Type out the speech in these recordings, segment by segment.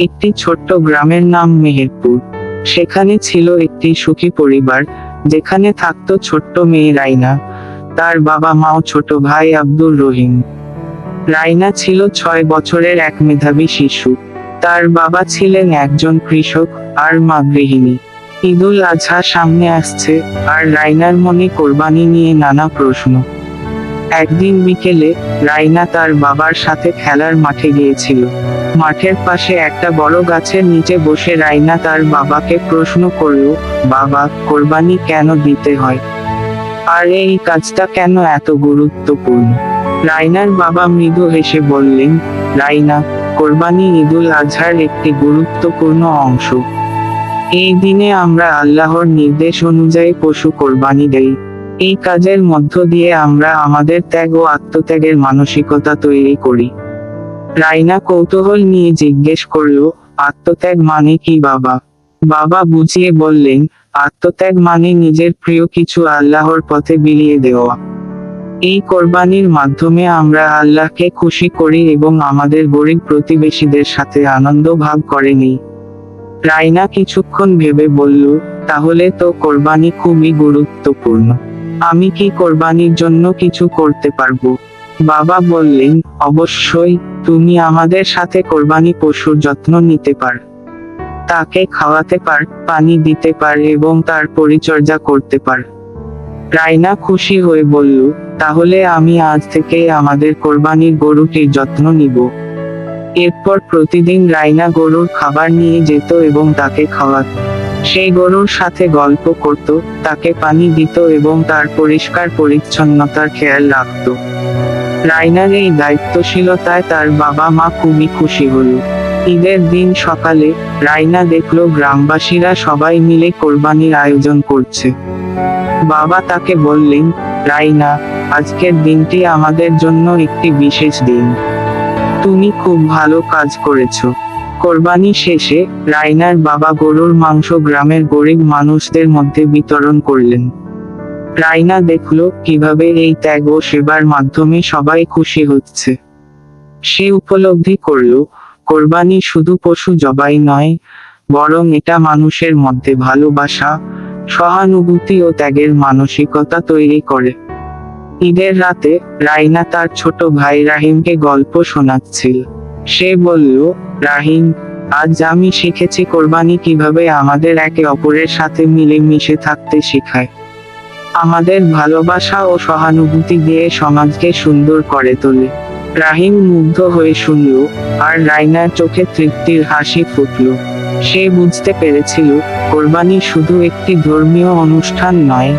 একটি ছোট্ট গ্রামের নাম মেহেরপুর। সেখানে ছিল একটি সুখী পরিবার, যেখানে থাকতো ছোট্ট মেয়ে রাইনা। তার বাবা মাও ছোট ভাই আব্দুর রহিম। রাইনা ছিল ছয় বছরের এক মেধাবী শিশু। তার বাবা ছিলেন একজন কৃষক আর মা গৃহিণী। ঈদুল আজহা সামনে আসছে, আর রাইনার মনে কোরবানি নিয়ে নানা প্রশ্ন। একদিন বিকেলে রাইনা তার বাবার সাথে খেলার মাঠে গিয়েছিল। মাঠের পাশে একটা বড় গাছের নিচে বসে রাইনা তার বাবাকে প্রশ্ন করল, বাবা, কোরবানি কেন দিতে হয়? আর এই কাজটা কেন এত গুরুত্বপূর্ণ? রাইনার বাবা মৃদু হেসে বললেন, রাইনা, কোরবানি ঈদুল আজহার একটি গুরুত্বপূর্ণ অংশ। এই দিনে আমরা আল্লাহর নির্দেশ অনুযায়ী পশু কোরবানি দেই। এই কাজের মধ্য দিয়ে আমরা আমাদের ত্যাগ ও আত্মত্যাগের মানসিকতা তৈরি করি। রাইনা কৌতূহল নিয়ে জিজ্ঞেস করল, আত্মত্যাগ মানে কি বাবা? বাবা বুঝিয়ে বললেন, আত্মত্যাগ মানে নিজের প্রিয় কিছু আল্লাহর পথে বিলিয়ে দেওয়া। এই কোরবানির মাধ্যমে আমরা আল্লাহকে খুশি করি এবং আমাদের গরিব প্রতিবেশীদের সাথে আনন্দ ভাগ করে নিই। রাইনা কিছুক্ষণ ভেবে বলল, তাহলে তো কোরবানি খুবই গুরুত্বপূর্ণ। আমি কি কোরবানির জন্য কিছু করতে পারব? বাবা বললেন, অবশ্যই, তুমি আমাদের সাথে কোরবানি পশুর যত্ন নিতে পার। তাকে খাওয়াতে পার, পানি দিতে পার এবং তার পরিচর্যা করতে পার। রাইনা খুশি হয়ে বলল, তাহলে আমি আজ থেকে আমাদের কোরবানির গরুটির যত্ন নিব। এরপর প্রতিদিন রাইনা গরুর খাবার নিয়ে যেত এবং তাকে খাওয়াত সেই গরুর সাথে গল্প করত, তাকে পানি দিত এবং তার পরিষ্কার পরিচ্ছন্নতার খেয়াল রাখত। রাইনার এই দায়িত্বশীলতায় তার বাবা মা খুবই খুশি হলো। ঈদের দিন সকালে, রাইনা দেখল গ্রামবাসীরা সবাই মিলে কোরবানির আয়োজন করছে। বাবা তাকে বললেন, রাইনা, আজকের দিনটি আমাদের জন্য একটি বিশেষ দিন। তুমি খুব ভালো কাজ করেছ। কোরবানি শেষে রাইনার বাবা গরুর মাংস গ্রামের গরিব মানুষদের মধ্যে বিতরণ করলেন। রাইনা দেখল কীভাবে এই ত্যাগ ও সেবার মাধ্যমে সবাই খুশি হচ্ছে। সে উপলব্ধি করল, কোরবানি শুধু পশু জবাই নয়, বরং এটা মানুষের মধ্যে ভালোবাসা, সহানুভূতি ও ত্যাগের মানসিকতা তৈরি করে। ঈদের রাতে রাইনা তার ছোট ভাই রাহিমকে গল্প শোনাচ্ছিল। সে বলল রাহিম আজ আমি শিখেছি কোরবানি কীভাবে আমাদের একে অপরের সাথে মিলে মিশে থাকতে শেখায়। আমাদের ভালোবাসা ও সহানুভূতি দিয়ে সমাজকে সুন্দর করে তোলে। রাহিম মুগ্ধ হয়ে শুনল, আর রাইনার চোখে তৃপ্তির হাসি ফুটল। সে বুঝতে পেরেছিল, কোরবানি শুধু একটি ধর্মীয় অনুষ্ঠান নয়,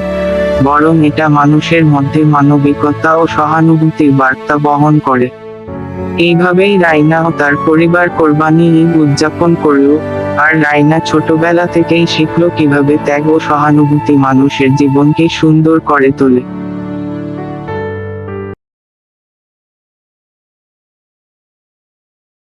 বরং এটা মানুষের মধ্যে মানবিকতা ও সহানুভূতির বার্তা বহন করে। এইভাবেই রাইনা ও তার পরিবার কোরবানি ঈদ উদযাপন করল, আর রাইনা ছোটবেলা থেকেই শিখল কীভাবে ত্যাগ ও সহানুভূতি মানুষের জীবনকে সুন্দর করে তোলে।